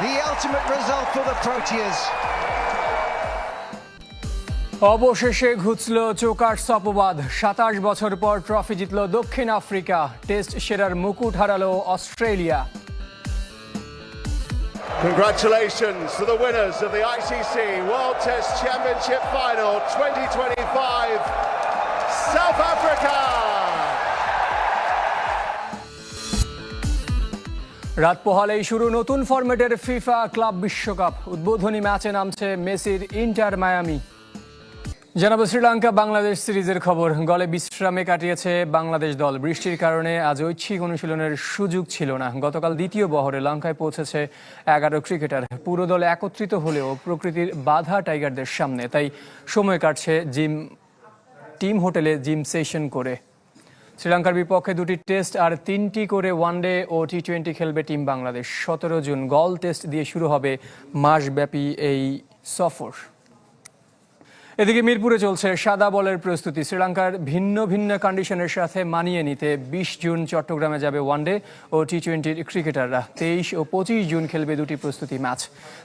the ultimate result for the Proteas. অবশেষে ঘুচল chokers অপবাদ সাতাশ বছর পর ট্রফি জিতল দক্ষিণ আফ্রিকা টেস্ট সেরার মুকুট হারালো Australia Congratulations to the winners of the ICC World Test Championship Final 2025, রাত পোহালেই শুরু নতুন ফরম্যাটের ফিফা ক্লাব বিশ্বকাপ। উদ্বোধনী ম্যাচে নামছে মেসির ইন্টার মায়ামি। জানাব শ্রীলঙ্কা বাংলাদেশ সিরিজের খবর। গলে বিশ্রামে কাটিয়েছে বাংলাদেশ দল। বৃষ্টির কারণে আজ ঐচ্ছিক অনুশীলনের সুযোগ ছিল না। গতকাল দ্বিতীয় বহরে লঙ্কায় পৌঁছেছে এগারো ক্রিকেটার। পুরো দল একত্রিত হলেও প্রকৃতির বাধা টাইগারদের সামনে। তাই সময় কাটছে জিম টিম হোটেলে জিম সেশন করে। শ্রীলঙ্কার বিপক্ষে দুটি টেস্ট আর তিনটি করে ওয়ানডে ও টি টোয়েন্টি খেলবে টিম বাংলাদেশ। সতেরো জুন গল টেস্ট দিয়ে শুরু হবে মাসব্যাপী এই সফর। এদিকে মিরপুরে চলছে সাদা বলের প্রস্তুতি। শ্রীলঙ্কার ভিন্ন ভিন্ন কন্ডিশনের সাথে মানিয়ে নিতে বিশ জুন চট্টগ্রামে যাবে ওয়ানডে ও টি টোয়েন্টির ক্রিকেটাররা তেইশ ও পঁচিশ জুন খেলবে দুটি প্রস্তুতি ম্যাচ।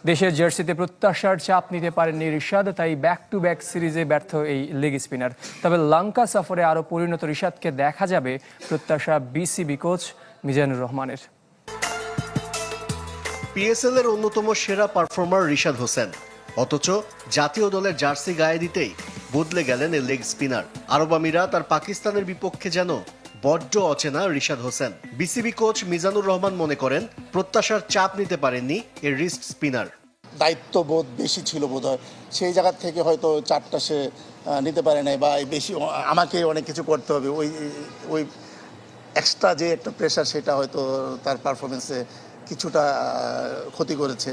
দেশের জার্সিতে প্রত্যাশার চাপ নিতে পারেননি রিশাদ, তাই ব্যাক টু ব্যাক সিরিজে ব্যর্থ এই লেগ স্পিনার তবে লঙ্কা সফরে আরও পরিণত রিশাদকে দেখা যাবে প্রত্যাশা বিসিবি কোচ মিজানুর রহমানের। পিএসএল এর অন্যতম সেরা পারফর্মার রিশাদ হোসেন। অথচ জাতীয় দলের জার্সি গায়ে দিতেই বদলে গেলেন এই লেগ স্পিনার। আরব আমিরাত আর পাকিস্তানের বিপক্ষে যেন বড্ড অচেনা রিশাদ হোসেন। বিসিবি কোচ মিজানুর রহমান মনে করেন, প্রত্যাশার চাপ নিতে পারেননি এই রিস্ট স্পিনার। দায়িত্ববোধ বেশি ছিল বোধ হয় সেই জায়গার থেকে হয়তো চারটা সে নিতে পারে নাই বা বেশি আমাকে অনেক কিছু করতে হবে। ওই ওই এক্সট্রা যে একটা প্রেশার সেটা হয়তো তার পারফরমেন্সে কিছুটা ক্ষতি করেছে।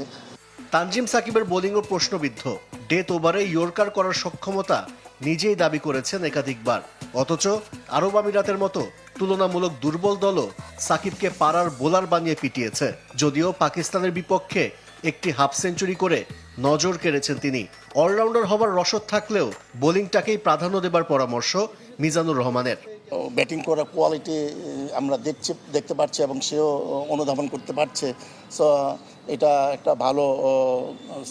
তানজিম সাকিবের বোলিংও প্রশ্নবিদ্ধ। ডেথ ওভারে ইয়র্কার করার সক্ষমতা নিজেই দাবি করেছেন একাধিকবার। অথচ আরব আমিরাতের মতো তুলনামূলক দুর্বল দলও সাকিবকে পাড়ার বোলার বানিয়ে পিটিয়েছে। যদিও পাকিস্তানের বিপক্ষে একটি হাফ সেঞ্চুরি করে নজর কেড়েছেন তিনি। অলরাউন্ডার হবার রসদ থাকলেও বোলিংটাকেই প্রাধান্য দেবার পরামর্শ মিজানুর রহমানের। ব্যাটিং করার কোয়ালিটি আমরা দেখছি, দেখতে পাচ্ছি এবং সেও অনুধাবন করতে পারছে। সো এটা একটা ভালো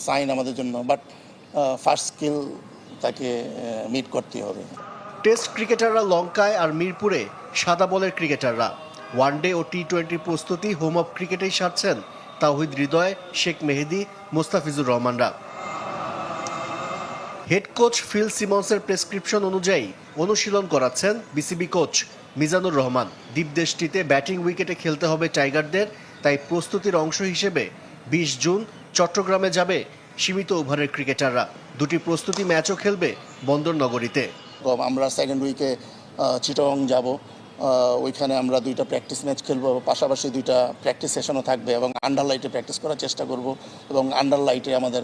সাইন আমাদের জন্য। বাট ফার্স্ট স্কিল তাকে মিট করতে হবে। টেস্ট ক্রিকেটাররা লঙ্কায় আর মিরপুরে সাদা বলের ক্রিকেটাররা। ওয়ানডে ও টি টোয়েন্টি প্রস্তুতি হোম অফ ক্রিকেটেই সারছেন তাওহিদ হৃদয়, শেখ মেহেদি, মোস্তাফিজুর রহমানরা। হেড কোচ ফিল সিমন্সের প্রেসক্রিপশন অনুযায়ী অনুশীলন করাচ্ছেন বিসিবি কোচ মিজানুর রহমান। দ্বীপদেশটিতে ব্যাটিং উইকেটে খেলতে হবে টাইগারদের, তাই প্রস্তুতির অংশ হিসেবে বিশ জুন চট্টগ্রামে যাবে সীমিত ওভারের ক্রিকেটাররা। দুটি প্রস্তুতি ম্যাচও খেলবে বন্দর নগরীতে আমরা সেকেন্ড উইকে চিটং যাব। ওইখানে আমরা দুইটা প্র্যাকটিস ম্যাচ খেলব, পাশাপাশি দুইটা প্র্যাকটিস সেশনও থাকবে এবং আন্ডার লাইটে প্র্যাকটিস করার চেষ্টা করব এবং আন্ডার লাইটে আমাদের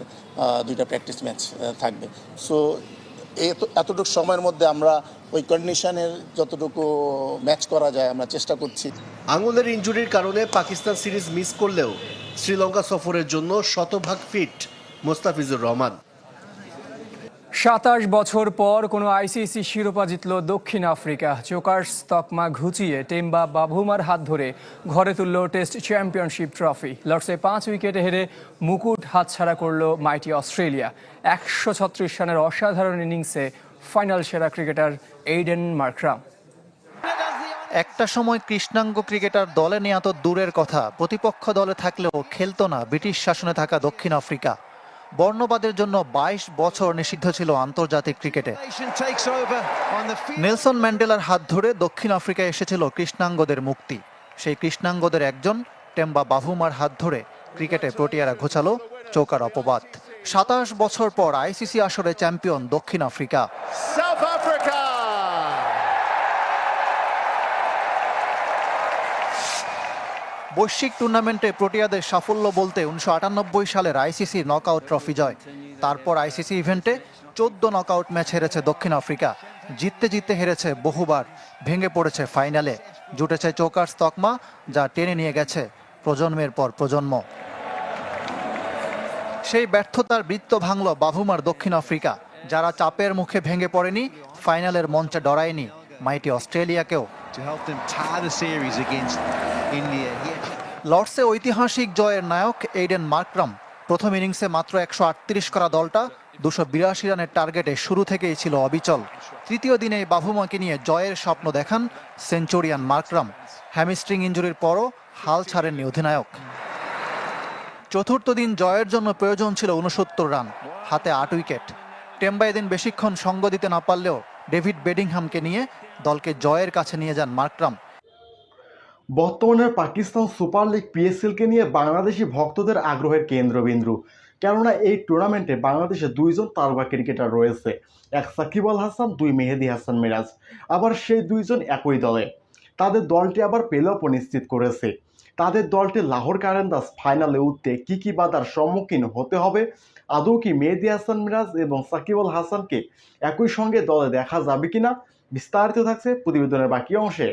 দুইটা প্র্যাকটিস ম্যাচ থাকবে। সো এত, এতটুকু সময়ের মধ্যে আমরা ওই কন্ডিশনের যতটুকু ম্যাচ করা যায় আমরা চেষ্টা করছি। আঙুলের ইনজুরির কারণে পাকিস্তান সিরিজ মিস করলেও শ্রীলঙ্কা সফরের জন্য শতভাগ ফিট মোস্তাফিজুর রহমান। সাতাশ বছর পর কোনো আইসিসি শিরোপা জিতল দক্ষিণ আফ্রিকা। চোকার্স তকমা ঘুচিয়ে টেম্বা বাভুমার হাত ধরে ঘরে তুলল টেস্ট চ্যাম্পিয়নশিপ ট্রফি। লর্ডসে পাঁচ উইকেটে হেরে মুকুট হাতছাড়া করল মাইটি অস্ট্রেলিয়া। একশো ছত্রিশ রানের অসাধারণ ইনিংসে ফাইনাল সেরা ক্রিকেটার এইডেন মার্করাম। একটা সময় কৃষ্ণাঙ্গ ক্রিকেটার দলে নেওয়া তো দূরের কথা। প্রতিপক্ষ দলে থাকলেও খেলতো না ব্রিটিশ শাসনে থাকা দক্ষিণ আফ্রিকা। বর্ণবাদের জন্য ২২ বছর নিষিদ্ধ ছিল আন্তর্জাতিক ক্রিকেটে. নেলসন ম্যান্ডেলার হাত ধরে দক্ষিণ আফ্রিকায় এসেছিল কৃষ্ণাঙ্গদের মুক্তি। সেই কৃষ্ণাঙ্গদের একজন টেম্বা বাহুমার হাত ধরে ক্রিকেটে প্রোটিয়ারা ঘোচালো চৌকার অপবাদ। সাতাশ বছর পর আইসিসি আসরে চ্যাম্পিয়ন দক্ষিণ আফ্রিকা। বৈশ্বিক টুর্নামেন্টে প্রোটিয়াদের সাফল্য বলতে উনিশশো আটানব্বই সালের আইসিসি নকআউট ট্রফি জয়। তারপর আইসিসি ইভেন্টে চোদ্দ নকআউট ম্যাচ হেরেছে দক্ষিণ আফ্রিকা। জিততে জিততে হেরেছে বহুবার। ভেঙে পড়েছে ফাইনালে। জুটেছে চৌকার্স তকমা যা টেনে নিয়ে গেছে প্রজন্মের পর প্রজন্ম। সেই ব্যর্থতার বৃত্ত ভাঙল বাভুমার দক্ষিণ আফ্রিকা, যারা চাপের মুখে ভেঙে পড়েনি, ফাইনালের মঞ্চে ডরায়নি। মাইটি অস্ট্রেলিয়াকেও। To help them tie the series against India. লর্ডসে ঐতিহাসিক জয়ের নায়ক এইডেন মার্করাম প্রথম ইনিংসে মাত্র একশো আটত্রিশ করা দলটা দুশো বিরাশি রানের টার্গেটে শুরু থেকেই ছিল অবিচল। তৃতীয় দিনে বাভুমাকে নিয়ে জয়ের স্বপ্ন দেখান সেঞ্চুরিয়ান মার্করাম। হ্যামিস্ট্রিং ইঞ্জুরির পরও হাল ছাড়েননি অধিনায়ক। চতুর্থ দিন জয়ের জন্য প্রয়োজন ছিল উনসত্তর রান, হাতে আট উইকেট। টেম্বা এদিন বেশিক্ষণ সঙ্গ দিতে না পারলেও ডেভিড বেডিংহামকে নিয়ে দলকে জয়ের কাছে নিয়ে যান মার্করাম। বর্তমানে পাকিস্তান সুপার লিগ পিএসএলকে নিয়ে বাংলাদেশি ভক্তদের আগ্রহের কেন্দ্রবিন্দু। কেননা এই টুর্নামেন্টে বাংলাদেশে দুইজন তারকা ক্রিকেটার রয়েছে, এক সাকিব আল হাসান, দুই মেহেদি হাসান মিরাজ। আবার সেই দুইজন একই দলে। তাদের দলটি আবার প্লে অফ নিশ্চিত করেছে। তাদের দলটি লাহোর কারেন্দাস ফাইনালে উঠতে কি কি বাধার সম্মুখীন হতে হবে, আদৌ কি মেহেদি হাসান মিরাজ এবং সাকিব আল হাসানকে একই সঙ্গে দলে দেখা যাবে কিনা, বিস্তারিত থাকছে প্রতিবেদনের বাকি অংশে।